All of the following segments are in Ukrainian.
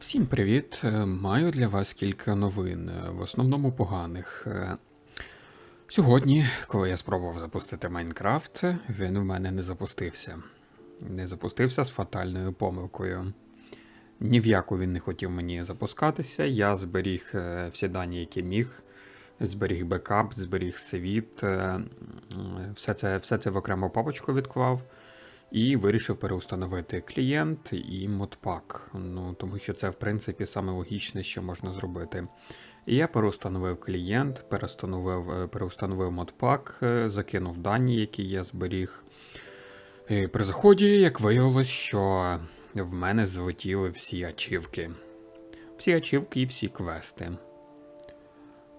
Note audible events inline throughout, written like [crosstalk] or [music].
Всім привіт! Е, Маю для вас кілька новин, е, в основному поганих. Е, Сьогодні, коли я спробував запустити Майнкрафт, він в мене не запустився. Не запустився з фатальною помилкою. Ні в яку він не хотів мені запускатися. Я зберіг всі дані, які міг. Зберіг бекап, зберіг світ, все це, все це в окрему папочку відклав. І вирішив переустановити клієнт і модпак. Ну, тому що це, в принципі, саме логічне, що можна зробити. І я переустановив клієнт, переустановив, е, переустановив модпак, е, закинув дані, які я зберіг. І при заході, як виявилось, що в мене злетіли всі ачівки. Всі ачівки і всі квести.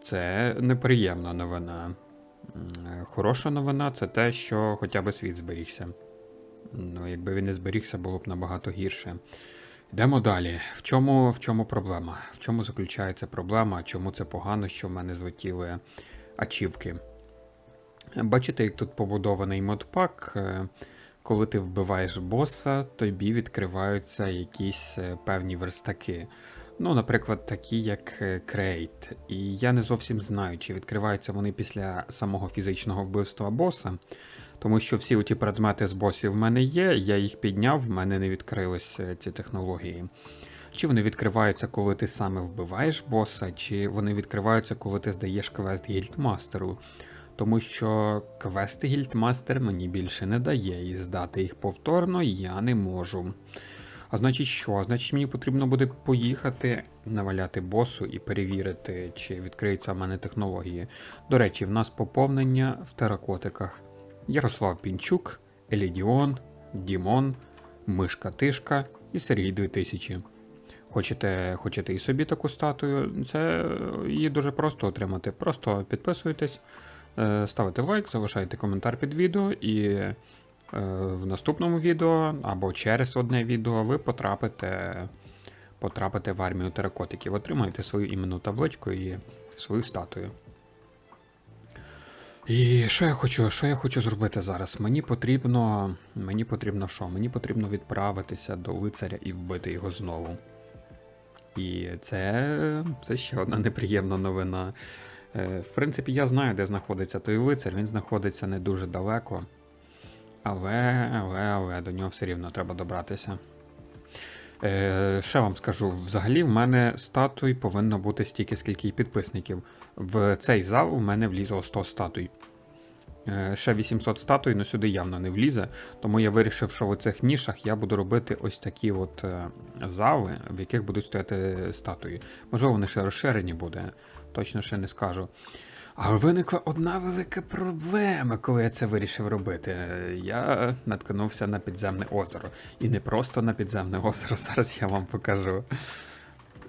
Це неприємна новина. Е, Хороша новина це те, що хоча б світ зберігся. Ну, якби він не зберігся, було б набагато гірше. Йдемо далі. В чому, в чому проблема? В чому заключається проблема? Чому це погано, що в мене злетіли ачівки? Бачите, як тут побудований модпак. Е, Коли ти вбиваєш боса, тобі відкриваються якісь е, певні верстаки. Ну, наприклад, такі як е, Create. І я не зовсім знаю, чи відкриваються вони після самого фізичного вбивства боса. Тому що всі оті предмети з босів в мене є, я їх підняв, в мене не відкрилися ці технології. Чи вони відкриваються, коли ти саме вбиваєш боса, чи вони відкриваються, коли ти здаєш квест гільдмастеру. Тому що квести гільдмастер мені більше не дає, і здати їх повторно я не можу. А значить що? А Значить, мені потрібно буде поїхати, наваляти босу і перевірити, чи відкриються в мене технології. До речі, в нас поповнення в теракотиках. Ярослав Пінчук, Елідіон, Дімон, Мишка Тишка і Сергій 2000. Хочете, хочете і собі таку статую, це її дуже просто отримати. Просто підписуйтесь, е, ставите лайк, залишайте коментар під відео, і е, в наступному відео або через одне відео ви потрапите, потрапите в армію теракотиків, отримаєте свою іменну табличку і свою статую. І що я хочу, що я хочу зробити зараз? Мені потрібно. Мені потрібно що? Мені потрібно відправитися до лицаря і вбити його знову. І це, це ще одна неприємна новина. Е, В принципі, я знаю, де знаходиться той лицар, він знаходиться не дуже далеко. Але, але, але до нього все рівно треба добратися. Е, ще вам скажу: взагалі, в мене статуй повинно бути стільки, скільки і підписників. В цей зал в мене влізло 100 статуй. Е, ще 800 статуй, але сюди явно не влізе. Тому я вирішив, що в цих нішах я буду робити ось такі от е, зали, в яких будуть стояти статуї. Можливо, вони ще розширені буде, точно ще не скажу. Але виникла одна велика проблема, коли я це вирішив робити. Я наткнувся на підземне озеро. І не просто на підземне озеро, [laughs] зараз я вам покажу.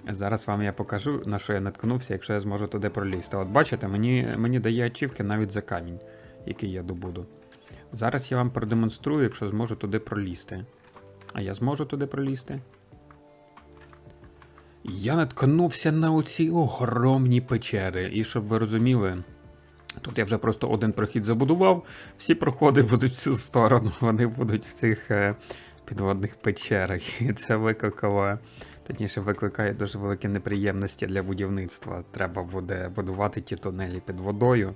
Зараз вам я покажу, на що я наткнувся, якщо я зможу туди пролізти. От бачите, мені, мені дає ачівки навіть за камінь, який я добуду. Зараз я вам продемонструю, якщо зможу туди пролізти. А я зможу туди пролізти? Я наткнувся на оці огромні печери. І щоб ви розуміли, тут я вже просто один прохід забудував, всі проходи будуть в цю сторону, [laughs] вони будуть в цих е, підводних печерах. І це викликало, точніше, викликає дуже великі неприємності для будівництва. Треба буде будувати ті тунелі під водою.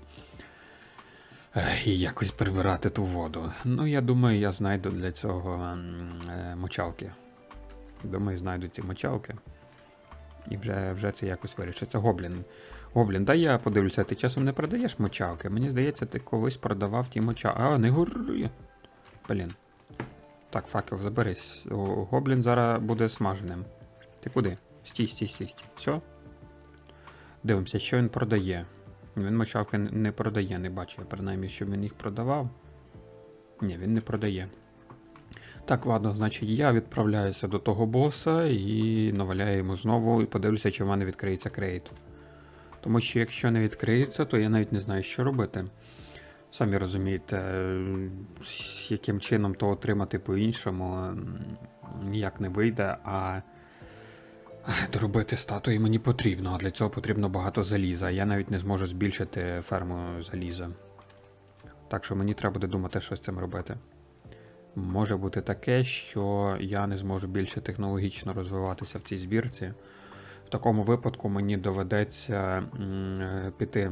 І якось прибирати ту воду. Ну, я думаю, я знайду для цього е, мочалки. Думаю, знайду ці мочалки. І вже, вже це якось вирішиться. Гоблін. Гоблін, дай я подивлюся, ти часом не продаєш мочалки? Мені здається, ти колись продавав ті мочалки. А, не гори. Блін. Так, факел, заберись. Гоблін зараз буде смаженим. Ти куди? Стій, стій, стій, стій. Все? Дивимося, що він продає. Він мочалки не- продає, не бачу. я Принаймні, щоб він їх продавав. Ні, він не продає. Так, ладно, значить, я відправляюся до того боса і наваляю йому знову і подивлюся, чи в мене відкриється крейт. Тому що якщо не відкриється, то я навіть не знаю, що робити. Самі розумієте, яким чином то отримати по-іншому ніяк не вийде, а [laughs] доробити статуї мені потрібно, а для цього потрібно багато заліза. Я навіть не зможу збільшити ферму заліза. Так що мені треба буде думати, що з цим робити. Може бути таке, що я не зможу більше технологічно розвиватися в цій збірці. В такому випадку мені доведеться піти,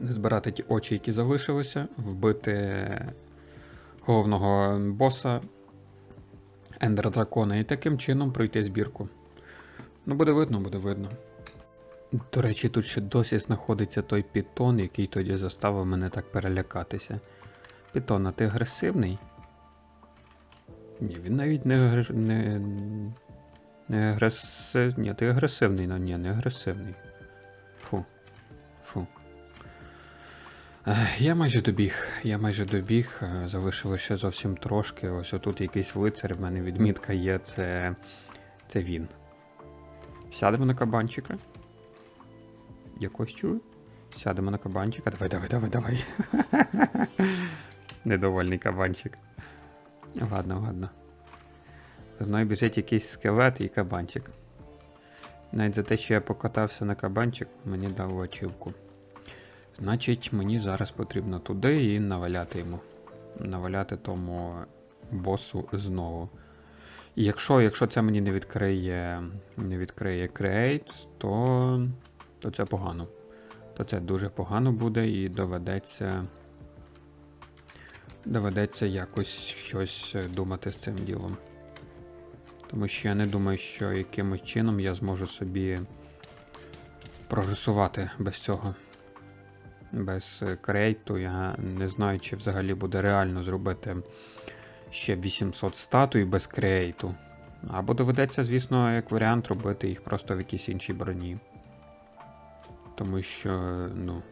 не збирати ті очі, які залишилися, вбити головного боса Ендера Дракона і таким чином пройти збірку. Ну, буде видно, буде видно. До речі, тут ще досі знаходиться той пітон, який тоді заставив мене так перелякатися. Пітон, а ти агресивний? Ні, він навіть не, не, не агресив. Ні, ти агресивний, ну ні, не агресивний. Фу. Фу. Я майже добіг, я майже добіг, е, залишилося ще зовсім трошки. Ось отут якийсь лицар, в мене відмітка є, це. це він. Сядемо на кабанчика. Якось чую? Сядемо на кабанчика. Давай, давай, давай, давай. [laughs] Недовольний кабанчик. Ладно, ладно. За мною біжить якийсь скелет і кабанчик. Навіть за те, що я покатався на кабанчик, мені дало ачівку. Значить, мені зараз потрібно туди і наваляти йому. Наваляти тому босу знову. І якщо, якщо це мені не відкриє, не відкриє Create, то, то це погано. То це дуже погано буде і доведеться. Доведеться якось щось е, думати з цим ділом. Тому що я не думаю, що якимось чином я зможу собі прогресувати без цього. Без е, крейту я не знаю, чи взагалі буде реально зробити ще 800 статуй без крейту. Або доведеться, звісно, як варіант робити їх просто в якійсь іншій броні. Тому що, ну,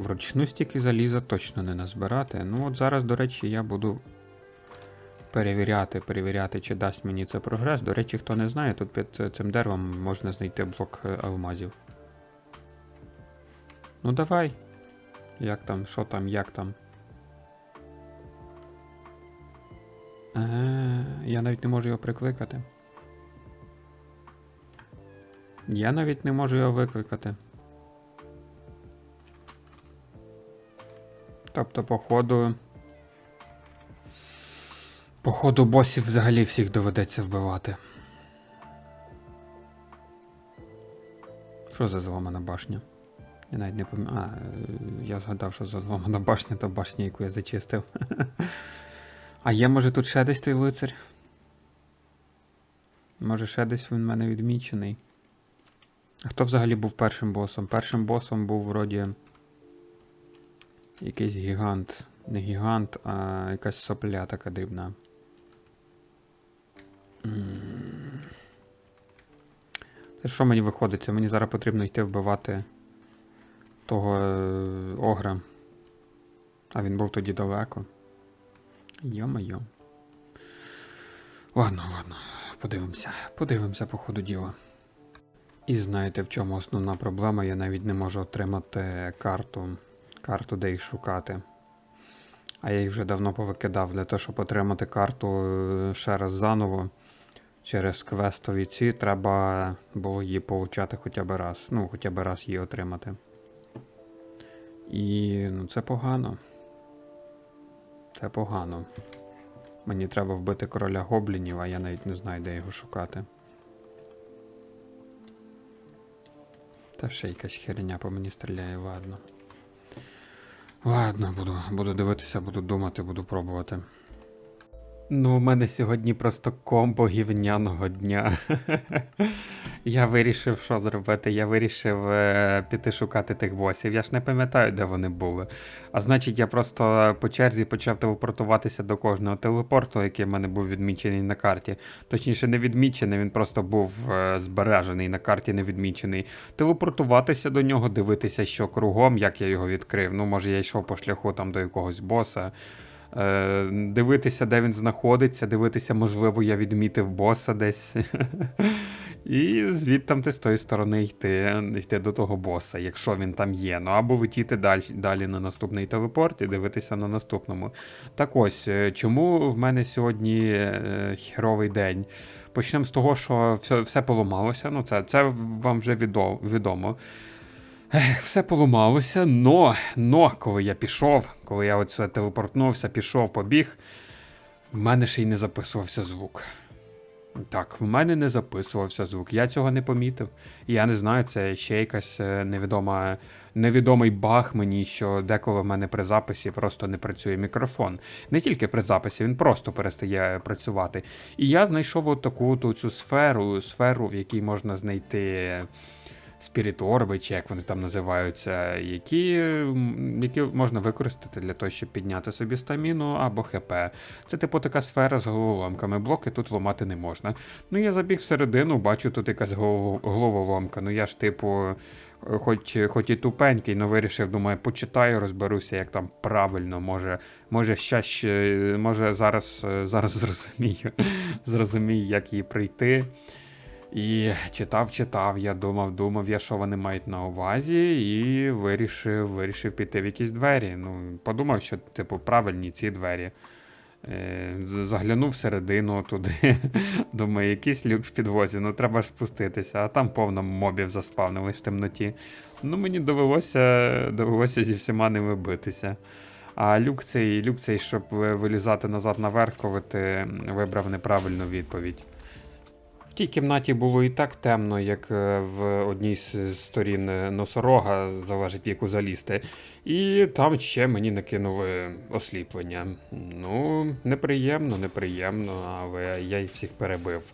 вручну стільки заліза точно не назбирати. Ну, от зараз, до речі, я буду перевіряти, перевіряти, чи дасть мені це прогрес. До речі, хто не знає, тут під цим деревом можна знайти блок е, алмазів. Ну давай. Як там, що там, як там? Е, я навіть не можу його прикликати. Я навіть не можу його викликати. Тобто, походу. Походу, босів взагалі всіх доведеться вбивати. Що за зламана башня? Я навіть не пам'ятаю. А, я згадав, що за зламана башня, то башня, яку я зачистив. [laughs] А є, може, тут ще десь той лицар? Може, ще десь він в мене відмічений. А хто взагалі був першим босом? Першим босом був вроді. Якийсь гігант. Не гігант, а якась сопля така дрібна. Це що мені виходить? Мені зараз потрібно йти вбивати того е, огра. А він був тоді далеко. Йо-моє. Ладно, ладно, подивимося. Подивимося по ходу діла. І знаєте, в чому основна проблема? Я навіть не можу отримати карту, карту, де їх шукати. А я їх вже давно повикидав для того, щоб отримати карту е, ще раз заново. Через квестові ці треба було її получати хоча б раз. Ну, хоча б раз її отримати. І ну, це погано. Це погано. Мені треба вбити короля гоблінів, а я навіть не знаю, де його шукати. Та ще якась херня по мені стріляє, ладно. Ладно, буду, буду дивитися, буду думати, буду пробувати. Ну, в мене сьогодні просто комбо гівняного дня. [laughs] я вирішив, що зробити. Я вирішив е, піти шукати тих босів. Я ж не пам'ятаю, де вони були. А значить, я просто по черзі почав телепортуватися до кожного телепорту, який в мене був відмічений на карті. Точніше, не відмічений, він просто був е, збережений на карті, не відмічений. Телепортуватися до нього, дивитися, що кругом, як я його відкрив. Ну, може, я йшов по шляху там до якогось боса. Е, дивитися, де він знаходиться, дивитися, можливо, я відмітив боса десь. [laughs] І звідти ти з тої сторони йти йти до того боса, якщо він там є. Ну або летіти далі, далі на наступний телепорт і дивитися на наступному. Так ось, е, чому в мене сьогодні е, херовий день? Почнемо з того, що все все поламалося. Ну, це це вам вже відо- відомо. Все поламалося, но, но, коли я пішов, коли я оце телепортнувся, пішов, побіг. В мене ще й не записувався звук. Так, в мене не записувався звук. Я цього не помітив. Я не знаю, це ще якась е, невідома, невідомий баг мені, що деколи в мене при записі просто не працює мікрофон. Не тільки при записі, він просто перестає працювати. І я знайшов от таку цю сферу, сферу, в якій можна знайти спіріторби, чи як вони там називаються, які, які можна використати для того, щоб підняти собі стаміну або ХП. Це типу така сфера з головоломками. Блоки тут ламати не можна. Ну я забіг всередину, бачу тут якась головоломка. Ну я ж, типу, хоч, хоч і тупенький, але вирішив, думаю, почитаю, розберуся, як там правильно, може, може, щас, ще- може зараз, зараз зрозумію, [laughs] зрозумію, як її прийти. І читав, читав, я думав, думав, я, що вони мають на увазі, і вирішив, вирішив піти в якісь двері. Ну, подумав, що, типу, правильні ці двері. Е, заглянув всередину туди. [laughs] Думаю, якийсь люк в підвозі, ну треба ж спуститися, а там повно мобів заспавнились в темноті. Ну, мені довелося, довелося зі всіма ними битися. А люк цей, люк цей, щоб вилізати назад наверх, коли ти вибрав неправильну відповідь. Тій кімнаті було і так темно, як е, в одній з сторін е, носорога, залежить яку залізти. І там ще мені накинули осліплення. Ну, неприємно, неприємно, але я їх всіх перебив.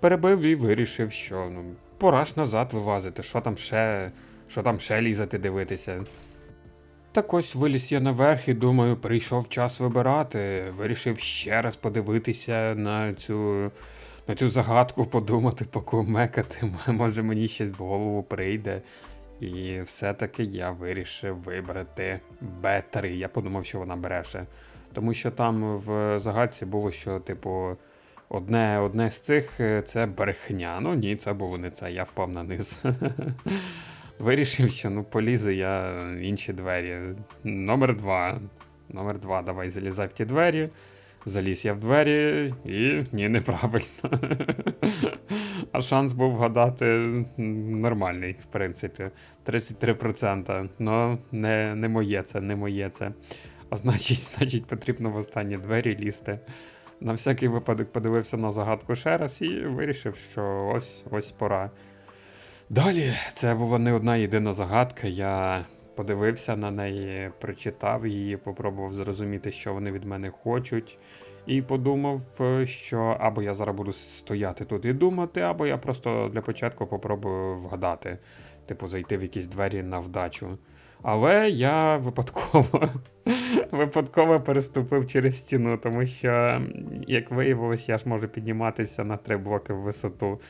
Перебив і вирішив, що ну, пора ж назад вилазити, що там ще, що там ще лізати дивитися. Так ось виліз я наверх і думаю, прийшов час вибирати. Вирішив ще раз подивитися на цю, на цю загадку, подумати, покумекати. [laughs] Може мені щось в голову прийде. І все-таки я вирішив вибрати Б3. Я подумав, що вона бреше. Тому що там в загадці було, що, типу, одне, одне з цих е, це брехня. Ну ні, це було не це, я впав на низ. [laughs] Вирішив, що ну полізу я в інші двері. Номер два. Номер два, давай залізай в ті двері. Заліз я в двері і ні, неправильно. [laughs] а шанс був вгадати нормальний, в принципі. 33%. Ну, не, не моє це, не моє це. А значить, [laughs] значить, потрібно в останні двері лізти. На всякий випадок подивився на загадку ще раз і вирішив, що ось ось пора. Далі це була не одна єдина загадка. Я подивився на неї, прочитав її, попробував зрозуміти, що вони від мене хочуть. І подумав, е, що або я зараз буду стояти тут і думати, або я просто для початку попробую вгадати, типу, зайти в якісь двері на вдачу. Але я випадково, [laughs] випадково переступив через стіну, тому що, як виявилось, я ж можу підніматися на три блоки в висоту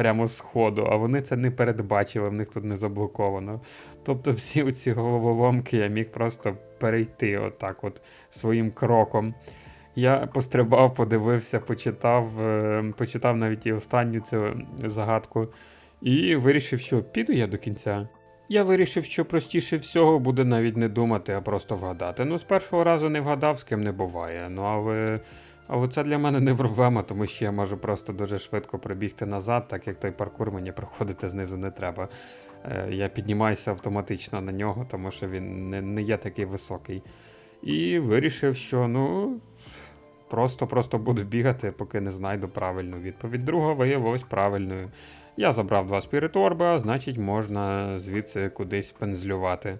прямо з ходу, а вони це не передбачили, в них тут не заблоковано. Тобто всі [laughs] ці головоломки я міг просто перейти отак от своїм кроком. Я пострибав, подивився, почитав, е, почитав навіть і останню цю загадку, і вирішив, що піду я до кінця. Я вирішив, що простіше всього буде навіть не думати, а просто вгадати. Ну, з першого разу не вгадав, з ким не буває. Ну, але, але це для мене не проблема, тому що я можу просто дуже швидко прибігти назад, так як той паркур мені проходити знизу не треба. Е, Я піднімаюся автоматично на нього, тому що він не, не є такий високий. І вирішив, що ну. Просто-просто буду бігати, поки не знайду правильну відповідь. Друга виявилась правильною. Я забрав два спіриторби, а значить можна звідси кудись пензлювати.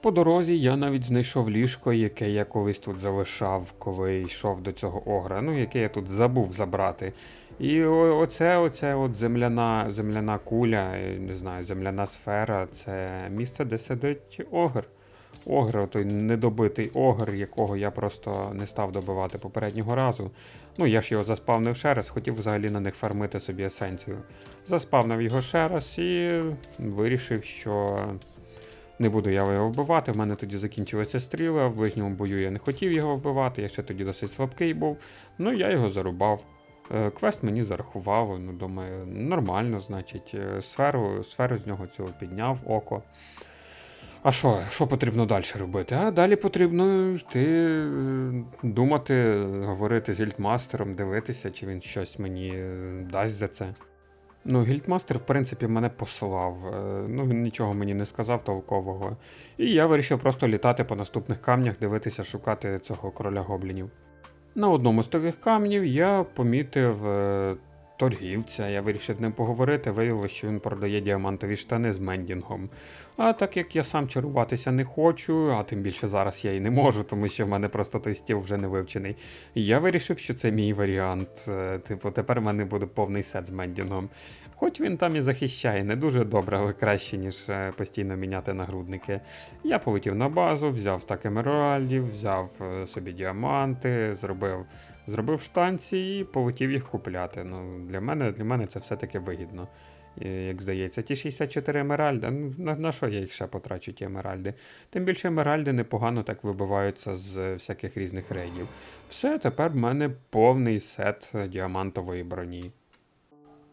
По дорозі я навіть знайшов ліжко, яке я колись тут залишав, коли йшов до цього огра, ну яке я тут забув забрати. І оце, оце от земляна, земляна куля, е, не знаю, земляна сфера це місце, де сидить огр. Огр, той недобитий огр, якого я просто не став добивати попереднього разу. Ну, я ж його заспавнив ще раз, хотів взагалі на них фармити собі есенцію. Заспавнив його ще раз і вирішив, що не буду я його вбивати. В мене тоді закінчилися стріли, а в ближньому бою я не хотів його вбивати, я ще тоді досить слабкий був. Ну, я його зарубав. Е, Квест мені зарахував, ну, думаю, нормально, значить, Е, сферу, сферу з нього цього підняв, око. А що, що потрібно далі робити? А далі потрібно йти е, думати, говорити з гільдмастером, дивитися, чи він щось мені дасть за це. Ну, гільдмастер, в принципі, мене посилав. Е, Ну, він нічого мені не сказав толкового. І я вирішив просто літати по наступних камнях, дивитися, шукати цього короля гоблінів. На одному з таких камнів я помітив е, торгівця. Я вирішив ним поговорити. Виявилося, що він продає діамантові штани з мендінгом. А так як я сам чаруватися не хочу, а тим більше зараз я і не можу, тому що в мене просто той стіл вже не вивчений. Я вирішив, що це мій варіант. Е, Типу, тепер в мене буде повний сет з мендінгом. Хоч він там і захищає, не дуже добре, але краще, ніж е, постійно міняти нагрудники. Я полетів на базу, взяв стак емеральдів, взяв е, собі діаманти, зробив, зробив штанці і полетів їх купляти. Ну, для, мене, для мене це все-таки вигідно. Як здається, ті 64 емеральди, ну на, на що я їх ще потрачу, ті емеральди? Тим більше емеральди непогано так вибиваються з всяких різних рейдів. Все, тепер в мене повний сет діамантової броні.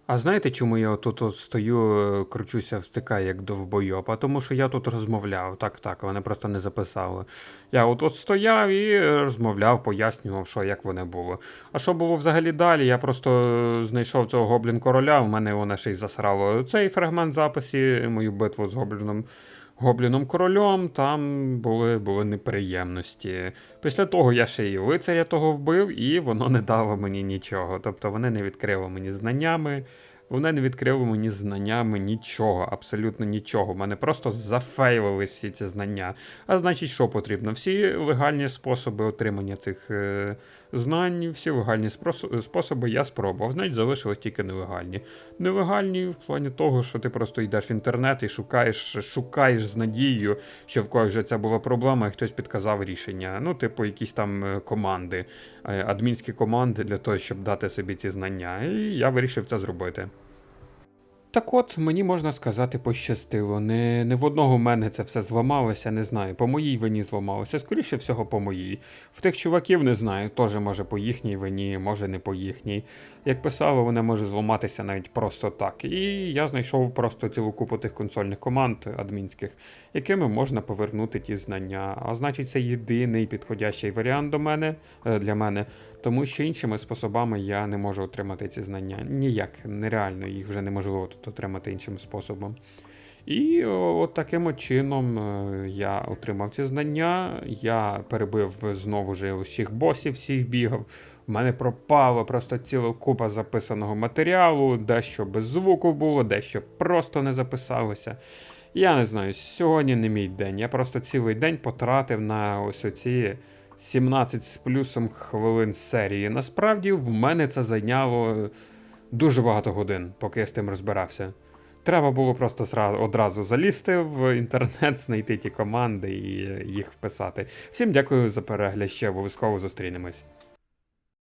А знаєте, чому я тут от стою, е, кручуся, втикаю як довбойоп? Тому що я тут розмовляв. Так, так, вони просто не записали. Я от от стояв і розмовляв, пояснював, що як вони було. А що було взагалі далі? Я просто е, знайшов цього гоблін короля, у мене вона ще й засрало цей фрагмент записі, мою битву з гобліном. Гобліном королем там були, були неприємності. Після того я ще й лицаря того вбив, і воно не дало мені нічого. Тобто вони не відкрили мені знаннями, вони не відкрили мені знаннями нічого, абсолютно нічого. У мене просто зафейлились всі ці знання. А значить, що потрібно? Всі легальні способи отримання цих е, знань, всі легальні способи я спробував. Значить, залишились тільки нелегальні. Нелегальні в плані того, що ти просто йдеш в інтернет і шукаєш, шукаєш з надією, що в когось вже це була проблема, і хтось підказав рішення. Ну, типу, якісь там е, команди, е, адмінські команди для того, щоб дати собі ці знання. І я вирішив це зробити. Так от, мені можна сказати, пощастило. Не, не в одного мене це все зламалося, не знаю. По моїй вині зламалося. Скоріше всього, по моїй. В тих чуваків не знаю, теж може по їхній вині, може не по їхній. Як писало, вони може зламатися навіть просто так. І я знайшов просто цілу купу тих консольних команд адмінських, якими можна повернути ті знання. А значить, це єдиний підходящий варіант до мене е, для мене. Тому що іншими способами я не можу отримати ці знання. Ніяк, нереально, їх вже неможливо тут отримати іншим способом. І от таким чином е, я отримав ці знання. Я перебив знову ж усіх босів, всіх бігав. У мене пропало просто ціла купа записаного матеріалу, дещо без звуку було, дещо просто не записалося. Я не знаю, сьогодні не мій день. Я просто цілий день потратив на ось оці 17 з плюсом хвилин серії. Насправді в мене це зайняло дуже багато годин, поки я з тим розбирався. Треба було просто одразу залізти в інтернет, знайти ті команди і їх вписати. Всім дякую за перегляд, ще обов'язково зустрінемось.